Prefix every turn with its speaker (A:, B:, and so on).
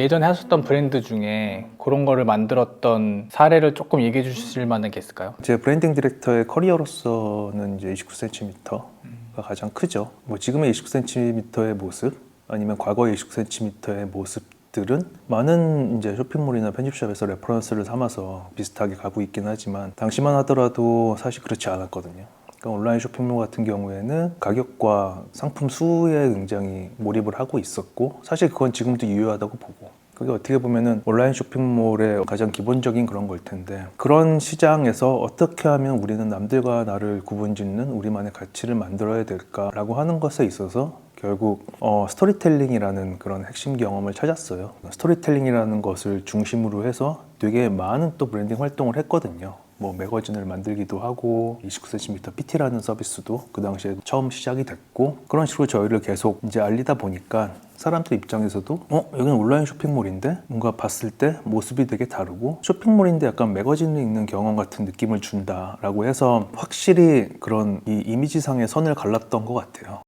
A: 예전에 하셨던 브랜드 중에 그런 거를 만들었던 사례를 조금 얘기해 주실 만한 게 있을까요?
B: 제 브랜딩 디렉터의 커리어로서는 이제 29cm가 가장 크죠. 뭐 지금의 29cm의 모습 아니면 과거의 29cm의 모습들은 많은 이제 쇼핑몰이나 편집샵에서 레퍼런스를 삼아서 비슷하게 가고 있긴 하지만 당시만 하더라도 사실 그렇지 않았거든요. 그러니까 온라인 쇼핑몰 같은 경우에는 가격과 상품 수에 굉장히 몰입을 하고 있었고 사실 그건 지금도 유효하다고 보고 그게 어떻게 보면은 온라인 쇼핑몰의 가장 기본적인 그런 걸 텐데 그런 시장에서 어떻게 하면 우리는 남들과 나를 구분짓는 우리만의 가치를 만들어야 될까라고 하는 것에 있어서 결국 어, 스토리텔링이라는 그런 핵심 경험을 찾았어요. 스토리텔링이라는 것을 중심으로 해서 되게 많은 또 브랜딩 활동을 했거든요. 뭐 매거진을 만들기도 하고 29cm PT라는 서비스도 그 당시에 처음 시작이 됐고 그런 식으로 저희를 계속 이제 알리다 보니까 사람들 입장에서도 어 여기는 온라인 쇼핑몰인데 뭔가 봤을 때 모습이 되게 다르고 쇼핑몰인데 약간 매거진을 읽는 경험 같은 느낌을 준다라고 해서 확실히 그런 이 이미지상의 선을 갈랐던 것 같아요.